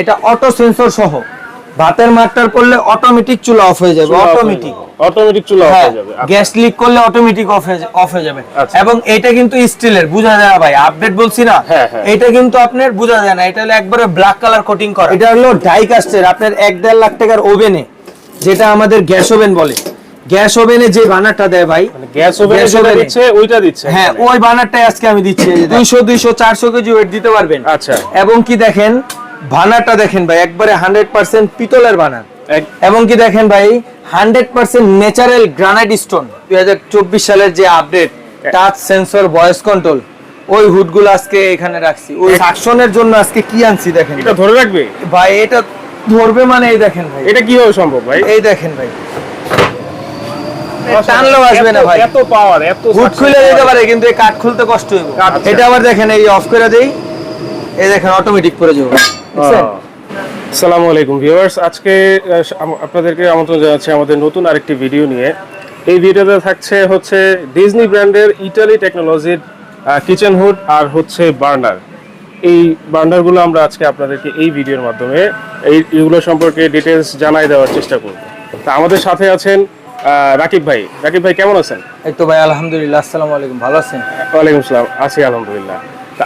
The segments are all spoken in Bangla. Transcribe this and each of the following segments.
এটা অটো সেন্সর সহ। ভাতের মারটার করলে অটোমেটিক চুলা অফ হয়ে যাবে অটোমেটিক অটোমেটিক চুলা হ্যাঁ হয়ে যাবে আচ্ছা। গ্যাস লিক করলে অটোমেটিক অফ হয়ে অফ হয়ে যাবে। আচ্ছা। এবং এটা কিন্তু স্টিলের বোঝা যায় না ভাই আপডেট বলছি না? হ্যাঁ, হ্যাঁ। এটা কিন্তু আপনার বোঝা যায় না এটা হলো একবারে ব্ল্যাক কালার কোটিং করা। এটা হলো ডাই কাস্টের আপনার এক দেড় লাখ টাকার ওভেনে যেটা আমাদের গ্যাস ওভেন বলে। গ্যাস ওভেনে যে বানারটা দেয় ভাই মানে গ্যাস ওভেন যেটা। দিচ্ছে ওইটা দিচ্ছে। হ্যাঁ ওই বানারটাই আজকে আমি দিচ্ছি দুইশো দুইশো চারশো কেজি ওয়েট দিতে পারবেন। আচ্ছা। এবং কি দেখেন বানারটা দেখেন ভাই একবারে হান্ড্রেড পার্সেন্ট পিতলের এক- এবং কি দেখেন ভাই hundred percent natural granite stone দুই হাজার চব্বিশ সালের যে update touch sensor voice control ওই হুডগুলো আজকে এখানে রাখছি। ওই সাকশনের জন্য আজকে কি আনছি দেখেন এটা ধরে রাখবে? ভাই এটা ধরবে মানে এই দেখেন ভাই। এটা কীভাবে সম্ভব ভাই? এই দেখেন ভাই। টানলেও আসবে না ভাই। এত পাওয়ার এত হুড খুলে যেতে পারে কিন্তু এই কাঠ খুলতে কষ্ট হইব। এটা আবার দেখেন এই অফ করে দেই। এই দেখেন অটোমেটিক করে যাবে? আসসালামু আলাইকুম ভিউয়ার্স। আজকে আপনাদেরকে আমন্ত্রণ জানাচ্ছি আমাদের নতুন আরেকটি ভিডিও নিয়ে। এই ভিডিওতে থাকছে হচ্ছে ডিজনি ব্র্যান্ডের ইটালি টেকনোলজির কিচেন হুড আর হচ্ছে বার্নার এই বার্নারগুলো আমরা আজকে আপনাদেরকে এই ভিডিওর মাধ্যমে এই এগুলো সম্পর্কে ডিটেলস জানাই দেওয়ার চেষ্টা করব। তা আমাদের সাথে আছেন রাকিব ভাই। রাকিব ভাই কেমন আছেন? এই তো ভাই আলহামদুলিল্লাহ আসসালামু আলাইকুম। ভালো আছেন? ওয়ালাইকুম আসসালাম আছি আলহামদুলিল্লাহ।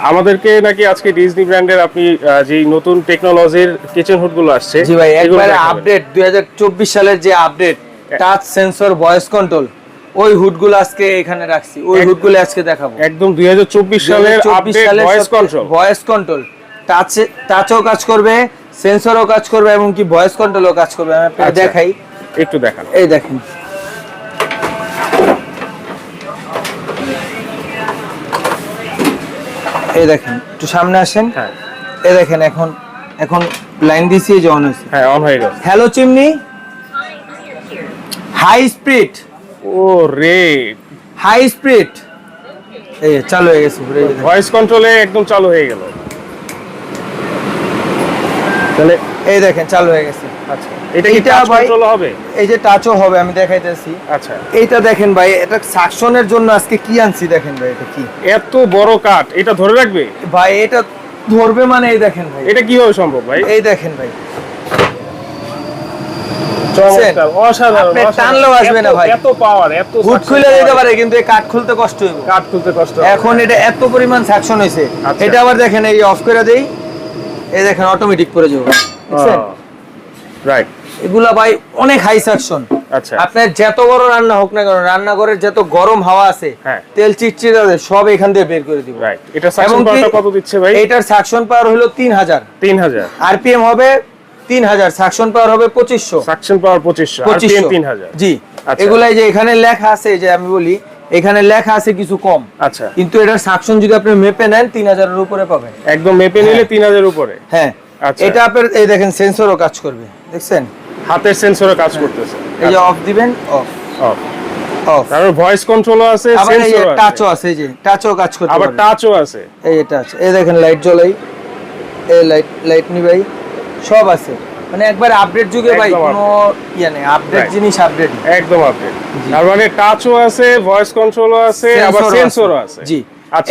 আমাদেরকে নাকি আজকে ডিজনি ব্র্যান্ডের আপনি যে নতুন টেকনোলজির কিচেন হুডগুলো আসছে জি ভাই একবারে আপডেট দুই হাজার চব্বিশ সালের যে update touch sensor voice control ওই হুডগুলো আজকে এখানে রাখছি ওই হুডগুলো আজকে দেখাবো। একদম দুই হাজার চব্বিশ সালের update voice control voice control touch টাচও কাজ করবে সেন্সরও কাজ করবে এবং কি ভয়েস কন্ট্রোলও কাজ করবে আমি আপনাকে আচ্ছা। দেখাই। একটু দেখান। এই দেখেন। এই দেখেন একটু সামনে আসেন। হ্যাঁ। এই দেখেন এখন এখন লাইন দিছি যে অন হয়েছে। হ্যাঁ অন হয়ে গেছে। Hello chimney? হাই স্পিড ও রে হাই স্পিড এই চালু হয়ে গেছে। ভয়েস কন্ট্রোলে একদম চালু হয়ে গেল। তাহলে এই দেখেন চালু হয়ে গেছে। আচ্ছা। এটা কি টাচ কন্ট্রোল হবে? এই যে টাচও হবে আমি দেখাইতেছি। আচ্ছা। এইটা দেখেন ভাই এটা সাকশনের জন্য আজকে কি আনছি দেখেন ভাই এটা কি? এত বড় এটা ধরে রাখবে? ভাই এটা ধরবে মানে এই দেখেন ভাই। এটা কীভাবে সম্ভব ভাই? এই দেখেন ভাই। চমৎকার অসাধারণ আপনি অসাধারণ। টানলেও আসবে না এত- ভাই। এত পাওয়ার এত খুলে যেতে পারে কিন্তু এই কাঠ খুলতে কষ্ট কাঠ খুলতে কষ্ট এখন এটা এত পরিমাণ সাকশন হয়েছে আচ্ছা। এটা আবার দেখেন এই অফ করে দেই। এই দেখেন অটোমেটিক করে যাবে। রাইট এগুলা ভাই অনেক হাই সাকশন আচ্ছা। আপনার যত বড় রান্না হোক না কেন রান্নাঘরের যত গরম হাওয়া আছে হ্যাঁ। তেল চিটচিট আছে সব এখান থেকে বের করে দিব। রাইট এটা সাকশন পাওয়ারটা কত দিচ্ছে ভাই? এটার সাকশন পাওয়ার হলো তিন হাজার। 3000 আরপিএম হবে তিন হাজার সাকশন পাওয়ার হবে পঁচিশশো। সাকশন পাওয়ার 2500 আর পঁচিশশো। 3000 জি। আচ্ছা। এগুলাই যে এখানে লেখা আছে যে আমি বলি এখানে লেখা আছে কিছু কম। আচ্ছা। কিন্তু এটার সাকশন যদি আপনি মেপে নেন তিন হাজারের উপরে পাবেন। একদম মেপে নিলে 3000 উপরে। হ্যাঁ। আচ্ছা। এটা আপনার এই দেখেন সেন্সরও কাজ করবে। দেখছেন? হাতের সেন্সরে কাজ করতেছে। এই যে অফ দিবেন? অফ অফ অফ তারপর ভয়েস কন্ট্রোলও আছে আবার এই যে সেন্সরও আছে। টাচও আছে যে টাচও কাজ করতে আবার টাচও আছে। এই যে টাচ এই দেখেন লাইট জ্বলাই। এই লাইট লাইট সব আছে। মানে একবার আপডেট যুগে ভাই একদম কোনো ইয়া নেই আপডেট জিনিস আপডেট একদম আপডেট তার মানে টাচও আছে ভয়েস কন্ট্রোলও আছে আবার সেন্সরও আছে। জি।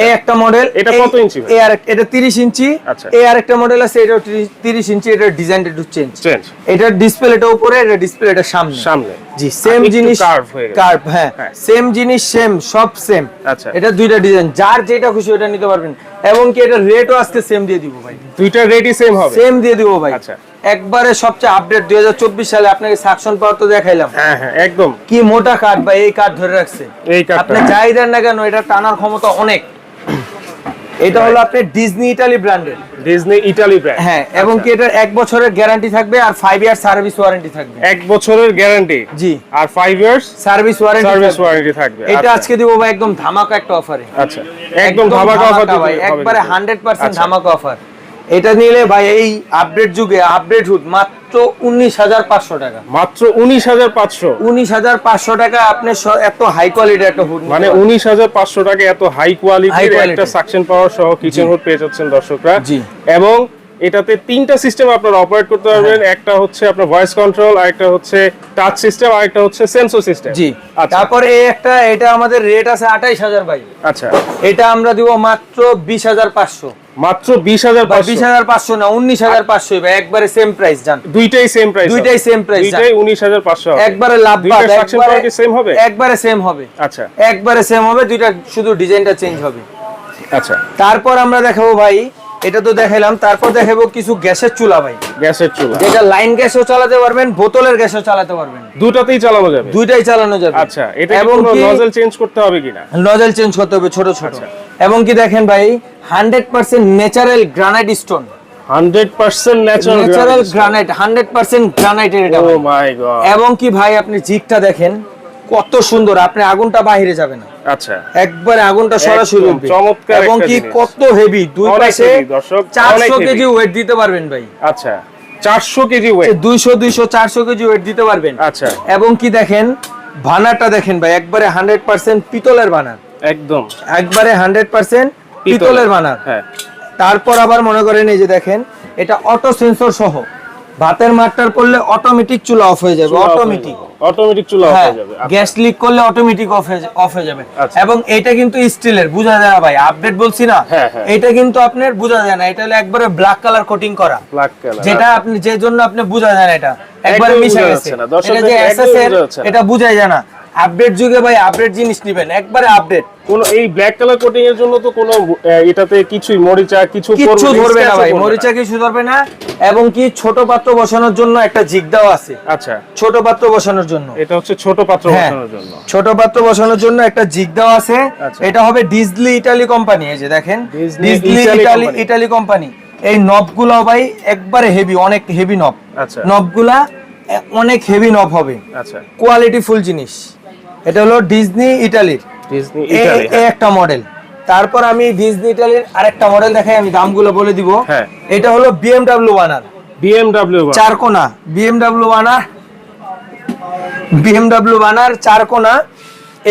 এই একটা মডেল এটা কত ইঞ্চি? আর এটা 30 ইঞ্চি। আচ্ছা। এই আরেকটা মডেল আছে এটা 30 ইঞ্চি এটার ডিজাইনটা একটু চেঞ্জ চেঞ্জ এটার ডিসপ্লে উপরে এটা ডিসপ্লে সামনে। সামনে। জি সেম জিনিস হয়ে গেছে। কার্ভ হ্যাঁ। সেম জিনিস সেম সব সেম আচ্ছা। এটা দুইটা ডিজাইন যার যেটা খুশি ওটা নিতে পারবেন। এবং কি এটা রেটও আজকে সেম দিয়ে দিব ভাই। দুইটা রেডি সেম হবে? সেম দিয়ে দিব ভাই। আচ্ছা। একবারে সবচেয়ে আপডেট 2024 সালে আপনাকে সাকশন পাওয়ার তো দেখাইলাম। হ্যাঁ হ্যাঁ একদম। কি মোটা কাঠ ভাই এই কাঠ ধরে রাখছে? এই আপনি যাই দেন না কেন এটা টানার ক্ষমতা অনেক। এটা হলো আপনার ডিজনি ইটালি ব্র্যান্ডের ডিজনি ইটালি ব্র্যান্ড হ্যাঁ এবং কি এটার এক বছরের গ্যারান্টি থাকবে আর ফাইভ ইয়ার সার্ভিস ওয়ারেন্টি থাকবে। এক বছরের গ্যারান্টি জি। আর 5 years service warranty service warranty থাকবে। এটা আচ্ছা। আজকে দিব ভাই একদম ধামাকা একটা অফারে আচ্ছা। একদম ধামাকা অফার ভাই একবারে 100% ধামাকা অফার এটা নিলে ভাই এই আপডেট যুগে আপডেট হুড মাত্র 19500 টাকা। মাত্র 19500 19500 টাকা আপনি এত হাই কোয়ালিটি একটা হুড মানে 19500 টাকা এত হাই কোয়ালিটির একটা সাকশন পাওয়ার সহ কিচেন হুড পেয়ে যাচ্ছেন দর্শকরা। জি। এবং এটাতে তিনটা সিস্টেম আপনারা অপারেট করতে পারবেন। একটা হচ্ছে আপনার ভয়েস কন্ট্রোল আর একটা হচ্ছে টাচ সিস্টেম আর একটা হচ্ছে সেন্সর সিস্টেম জি। আচ্ছা। তারপরে এই একটা এটা আমাদের রেট আছে আঠাইশ হাজার ভাই। আচ্ছা। এটা আমরা দিব মাত্র বিশ হাজার পাঁচশো। মাত্র বিশ হাজার বিশ হাজার পাঁচশো না উনিশ হাজার পাঁচশো একবারে সেম প্রাইস জান। দুইটাই সেম প্রাইস দুইটাই সেম প্রাইস দুইটাই উনিশ হাজার পাঁচশো একবারে লাভ same হবে? একবারে সেম হবে। আচ্ছা। একবারে সেম হবে দুইটা শুধু ডিজাইনটা চেঞ্জ হবে। আচ্ছা। তারপর আমরা দেখাবো ভাই এটা তো দেখাইলাম তারপর দেখাবো কিছু গ্যাসের চুলা ভাই। গ্যাসের চুলা। যেটা লাইন গ্যাসও চালাতে পারবেন বোতলের গ্যাসও চালাতে পারবেন। দুটাতেই চালানো যাবে? দুইটাই চালানো যাবে। আচ্ছা এটা এবং নজল চেঞ্জ করতে হবে কিনা? নজল চেঞ্জ করতে হবে ছোট ছোট। আচ্ছা। এবং কি দেখেন ভাই hundred percent natural granite stone hundred percent natural natural granite hundred percent গ্রানাইটের এটা ও মাই গড এবং কি ভাই আপনি জিগটা দেখেন কত সুন্দর আপনি আগুনটা বাহিরে যাবে না। আচ্ছা। একবারে আগুনটা সরাসরি উঠবে। চমৎকার এবং কি কত হেভি দুই পাশে heavy, দর্শক, অনেক চারশো heavy। কেজি ওয়েট দিতে পারবেন ভাই। আচ্ছা চারশো কেজি ওয়েট দুইশো দুইশো চারশো কেজি ওয়েট দিতে পারবেন। আচ্ছা। এবং কি দেখেন ভানাটা দেখেন ভাই একবারে হান্ড্রেড পার্সেন্ট পিতলের বানার একদম। একবারে হান্ড্রেড পার্সেন্ট পিতলের বানার হ্যাঁ। তারপর আবার মনে করেন এই যে দেখেন এটা অটো সেন্সর সহ। ভাতের মাঠটার করলে অটোমেটিক চুলা অফ হয়ে যাবে অটোমেটিক অটোমেটিক চুলা অফ হ্যাঁ হয়ে যাবে আচ্ছা, গ্যাস লিক করলে অটোমেটিক অফ হয়ে অফ হয়ে যাবে। আচ্ছা। এবং এটা কিন্তু স্টিলের বুঝা যায় না ভাই আপডেট বলছি না? হ্যাঁ, হ্যাঁ। এটা কিন্তু আপনার বুঝা যায় না এটা হলো একবারে ব্ল্যাক কালার কোটিং করা। ব্ল্যাক কালার যেটা আপনি যে জন্য আপনি বুঝা যায় না এটা একবারে মিশে গেছে। এটা যে দেখে এসএস এর বোঝা যাচ্ছে না। এটা বুঝাই যায় না। আপডেট যুগে ভাই আপডেট জিনিস নেবেন একবারে আপডেট কোন এই ব্ল্যাক কালার কোটিং এর জন্য তো কোনো এটাতে কিছুই মরিচা কিছু পড়বে ধরবে না ভাই মরিচা কিছু ধরবে না এবং কি ছোট পাত্র বসানোর জন্য একটা জিগ দেওয়া আছে। আচ্ছা। ছোট পাত্র বসানোর জন্য। এটা হচ্ছে ছোট পাত্র হ্যাঁ। বসানোর জন্য। ছোট পাত্র বসানোর জন্য একটা জিগ দেওয়া আছে। আচ্ছা। এটা হবে ডিজলি ইটালি কোম্পানি এই যে দেখেন। ডিজলি ডিজলি ইটালি ইটালি কোম্পানি এই নবগুলো ভাই একবারে হেভি অনেক হেভি নব আচ্ছা। নবগুলা অনেক হেভি নব হবে। আচ্ছা। কোয়ালিটি ফুল জিনিস। এটা হলো ডিজনি ইটালির ডিজনি একটা মডেল তারপর আমি ডিজনি ইটালির আরেকটা মডেল দেখাই আমি দামগুলো বলে দিব। হ্যাঁ। এটা হলো বিএমডব্লিউ ওয়ানার বিএমডব্লিউ চার কোনা। বিএমডব্লিউ বানার বিএমডব্লিউ বানার চার কোনা।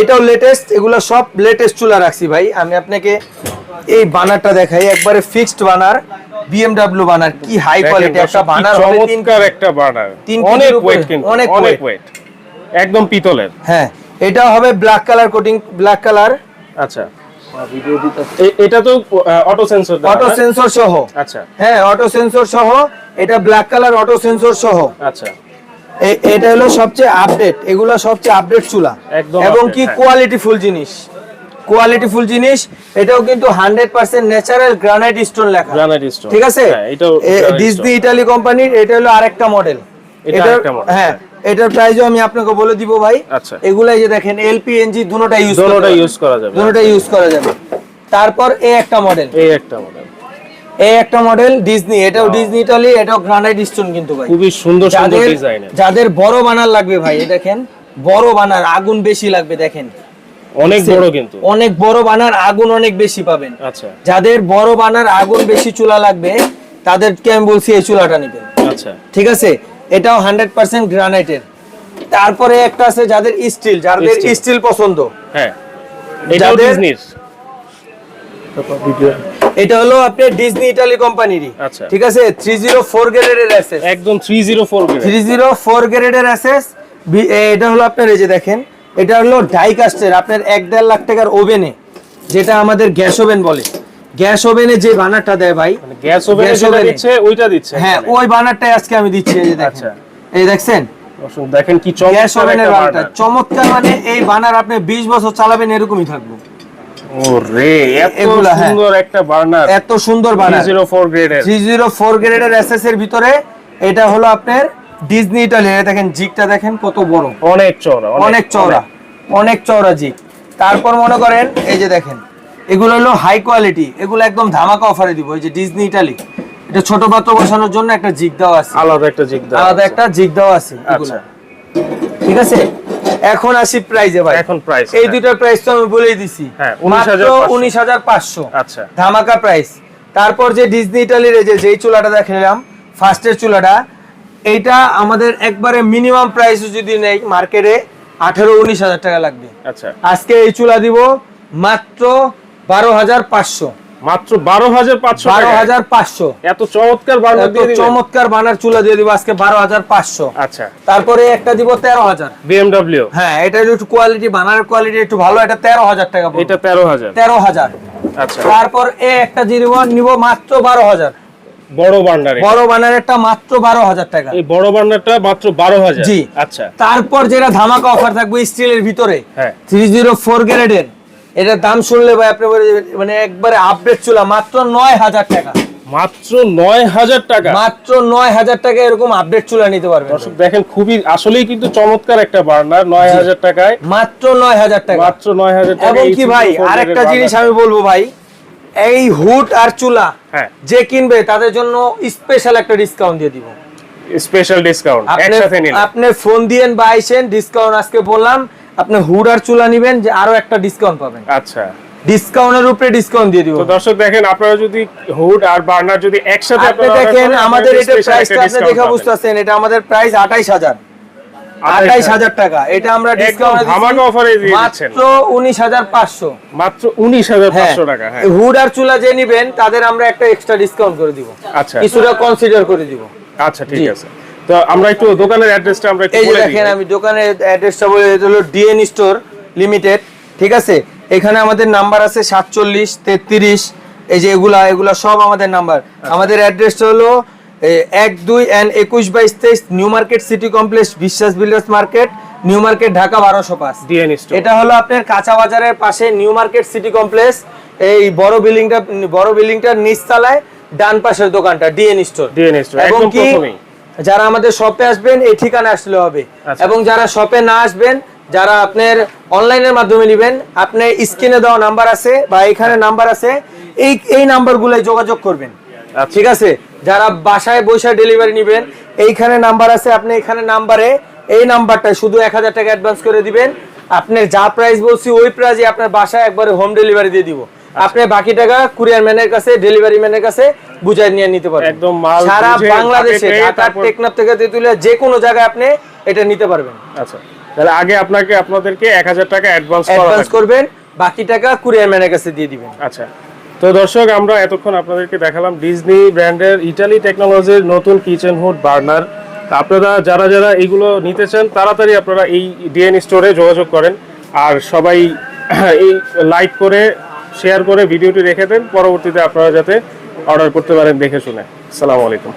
এটাও লেটেস্ট এগুলো সব লেটেস্ট চুলা রাখছি ভাই। আমি আপনাকে এই বানারটা দেখাই একবারে ফিক্সড বানার বিএমডব্লিউ বানার কি হাই কোয়ালিটি একটা বানার তিন চমৎকার একটা বার্নার তিন অনেক ওয়েট কিন্তু অনেক ওয়েট একদম পিতলের। হ্যাঁ। এটা হবে black colour coating black colour আচ্ছা। এটা তো অটো সেন্সর অটো সেন্সর সহ। আচ্ছা। হ্যাঁ অটো সেন্সর সহ। এটা ব্ল্যাক কালার অটো সেন্সর সহ। আচ্ছা। এটা হলো সবচেয়ে আপডেট এগুলো সবচেয়ে আপডেট চুলা। এবং কি হ্যাঁ। কোয়ালিটি ফুল জিনিস। কোয়ালিটি ফুল জিনিস এটাও কিন্তু hundred percent natural granite stone লেখা। গ্রানাইট স্টোন ঠিক আছে? হ্যাঁ stone। ইটালি কোম্পানির এটা হলো আরেকটা মডেল এটা হ্যাঁ। এটার প্রাইসও আমি আপনাকে বলে দিব ভাই। আচ্ছা। এগুলাই যে দেখেন এলপিএনজি দুটোটা ইউজ দোনোটা ইউজ করা যাবে। দুটোটা ইউজ করা যাবে। তারপর এ একটা মডেল এই একটা মডেল এই একটা মডেল ডিজনি এটাও ডিজনি এটাও গ্রানাইট স্টোন কিন্তু ভাই। খুবই সুন্দর সুন্দর যাদের বড় বানার লাগবে ভাই এই দেখেন বড় বানার আগুন বেশি লাগবে দেখেন। অনেক বড় কিন্তু। অনেক বড় বানার আগুন অনেক বেশি পাবেন। আচ্ছা। যাদের বড় বানার আগুন বেশি চুলা লাগবে তাদেরকে আমি বলছি এই চুলাটা নেবেন আচ্ছা। ঠিক আছে? এটাও হান্ড্রেড পার্সেন্ট গ্রানাইটের। তারপরে একটা আছে যাদের স্টিল যাদের স্টিল। পছন্দ। হ্যাঁ এটা হলো আপনার ডিজনি ইটালি কোম্পানিরই। আচ্ছা। ঠিক আছে? থ্রি জিরো ফোর গ্রেডের অ্যাসেস একদম 304 গ্রেড। থ্রি জিরো ফোর গ্রেডের অ্যাসেস এটা হলো আপনার এই যে দেখেন এটা হলো ডাই কাস্টের আপনার এক দেড় লাখ টাকার ওভেনে যেটা আমাদের গ্যাস ওভেন বলে। গ্যাস ওভেনে যে বানারটা দেয় ভাই গ্যাস ওভেনে যেটা দিচ্ছে ওইটা দিচ্ছে হ্যাঁ ওই বানারটাই আজকে আমি দিচ্ছি এই দেখেন। আচ্ছা। এই দেখছেন? দেখেন কি গ্যাস ওভেনের বানারটা। চমৎকার মানে এই বানার আপনি 20 বছর চালাবেন এরকমই থাকবে। ও রে এত হ্যাঁ। সুন্দর একটা বার্নার এত সুন্দর বানার। 304 গ্রেডের। থ্রি জিরো ফোর গ্রেডের এসএস এর ভিতরে এটা হলো আপনার ডিজনি ইটালি দেখেন জিগটা দেখেন কত বড়। অনেক চওড়া অনেক চওড়া অনেক। চওড়া জিগ তারপর মনে করেন এই যে দেখেন এগুলো হলো হাই কোয়ালিটি এগুলো একদম ধামাকা অফারে দিব। এই যে ডিজনি ইটালি এটা ছোট পাত্র বসানোর জন্য একটা জিগ দেওয়া আছে। আলাদা একটা জিগ দেওয়া আলাদা একটা জিগ দেওয়া আছে আচ্ছা। ঠিক আছে? এখন আসি প্রাইজে ভাই। এখন প্রাইস এই দুইটার প্রাইস তো আমি বলেই দিছি। হ্যাঁ, মাত্র 19,500 উনিশ হাজার পাঁচশো। আচ্ছা। ধামাকা প্রাইস তারপর যে ডিজনি ইটালির এই যে যেই চুলাটা দেখালাম ফার্স্টের চুলাটা এইটা আমাদের একবারে মিনিমাম প্রাইস যদি নেই মার্কেটে আঠেরো উনিশ হাজার টাকা লাগবে। আচ্ছা। আজকে এই চুলা দিব মাত্র বারো হাজার পাঁচশো। মাত্র বারো হাজার পাঁচশো বারো হাজার পাঁচশো। এত চমৎকার বার্নার চুলা দিয়ে দিব আজকে বারো হাজার পাঁচশো। আচ্ছা। তারপরে একটা দিব তেরো হাজার। বিএমডব্লিউ। হ্যাঁ এটা একটু কোয়ালিটি বানার কোয়ালিটি একটু ভালো এটা তেরো হাজার টাকা এটা তেরো হাজার। তেরো হাজার। আচ্ছা। তারপর এ একটা দিব নিব মাত্র বারো হাজার। বড় বড় মাত্র বারো হাজার টাকা। এই বড় বার্নারটা মাত্র বারো হাজার। জি। আচ্ছা। তারপর যেটা ধামাকা অফার থাকবে স্টিলের ভিতরে থ্রি জিরো ফোর গ্রেডের এটার দাম শুনলে ভাই আপনি মানে একবারে আপডেট চুলা মাত্র নয় হাজার টাকা। মাত্র নয় হাজার টাকা? মাত্র নয় হাজার টাকা এরকম আপডেট চুলা নিতে পারবেন। দর্শক দেখেন খুবই আসলেই কিন্তু চমৎকার একটা বার্নার নয় হাজার টাকায়। মাত্র নয় হাজার টাকা। মাত্র নয় হাজার টাকা এবং কি ভাই আরেকটা জিনিস আমি বলব ভাই এই হুড আর চুলা হ্যাঁ। যে কিনবে তাদের জন্য স্পেশাল একটা ডিসকাউন্ট দিয়ে দিব। স্পেশাল ডিসকাউন্ট একসাথে নিলে আপনি ফোন দিয়েন বা আইসেন ডিসকাউন্ট আজকে বললাম আপনি হুড আর চুলা নিবেন যে আরও একটা ডিসকাউন্ট পাবেন। আচ্ছা। ডিসকাউন্টের উপরে ডিসকাউন্ট দিয়ে দিব। তো দর্শক দেখেন আপনারা যদি হুড আর বার্নার যদি একসাথে আপনি দেখেন আমাদের এটা প্রাইসটা আপনি discount বুঝতেছেন এটা আমাদের প্রাইস আঠাইশ হাজার। আঠাইশ আঠাইশ হাজার টাকা। এটা আমরা ডিসকাউন্ট ধামাকা অফারে দিয়ে দিচ্ছেন। মাত্র হ্যাঁ। টাকা হ্যাঁ। হুড আর চুলা যে নিবেন তাদের আমরা একটা এক্সট্রা ডিসকাউন্ট করে দিব। আচ্ছা। কিছুটা কনসিডার করে দিব। আচ্ছা ঠিক আছে। তো আমরা একটু দোকানের অ্যাড্রেসটা আমরা একটু বলে দেখেন আমি দোকানের অ্যাড্রেসটা বলে এটা হলো ডিএন স্টোর লিমিটেড ঠিক আছে? এখানে আমাদের নাম্বার আছে সাতচল্লিশ তেত্রিশ এই যে এগুলা এগুলা সব আমাদের নাম্বার আচ্ছা। আমাদের অ্যাড্রেসটা হলো এক দুই অ্যান্ড একুশ বাইশ তেইশ new market city complex Biswas builders market new market Dhaka বারোশো পাঁচ। এটা হলো আপনার কাঁচা বাজারের পাশে নিউ মার্কেট সিটি কমপ্লেক্স এই বড় বিল্ডিংটা বড় বিল্ডিংটার নিচতলায় ডান পাশের দোকানটা ডিএন স্টোর ডিএন স্টোর এবং একদম কি প্রথমেই। যারা আমাদের শপে আসবেন এই ঠিকানা আসলে হবে আচ্ছা। এবং যারা শপে না আসবেন যারা আপনার অনলাইনের মাধ্যমে নেবেন আপনি স্ক্রিনে দেওয়া নাম্বার আছে বা এখানে নাম্বার আছে এই এই নাম্বারগুলোয় যোগাযোগ করবেন আচ্ছা। ঠিক আছে যারা বাসায় বসে ডেলিভারি নেবেন এইখানে নাম্বার আছে আপনি এখানে নাম্বারে এই নাম্বারটা শুধু এক হাজার টাকা অ্যাডভান্স করে দিবেন আপনার যা প্রাইস বলছি ওই প্রাইসে আপনার বাসায় একবারে হোম ডেলিভারি দিয়ে দিব। আপনি বাকি টাকা কুরিয়ার ম্যানের কাছে ডেলিভারি ম্যানের কাছে বুঝাই নিয়ে নিতে পারবেন। একদম মাল সারা বাংলাদেশে ঢাকা টেকনাফ থেকে তেতুলিয়া যে কোনো জায়গায় আপনি এটা নিতে পারবেন। আচ্ছা। তাহলে আগে আপনাকে আপনাদেরকে এক হাজার টাকা অ্যাডভান্স অ্যাডভান্স করবেন বাকি টাকা কুরিয়ার ম্যানের কাছে দিয়ে দিবেন। আচ্ছা। তো দর্শক আমরা এতক্ষণ আপনাদেরকে দেখালাম ডিজনি ব্র্যান্ডের ইটালি টেকনোলজির নতুন কিচেন হুড বার্নার আপনারা যারা যারা এইগুলো নিতে চান তাড়াতাড়ি আপনারা এই ডিএন স্টোরে যোগাযোগ করেন। আর সবাই এই লাইক করে শেয়ার করে ভিডিওটি রেখে দেন। পরবর্তীতে আপনারা যাতে অর্ডার করতে পারেন দেখে শুনে। আসসালামু আলাইকুম।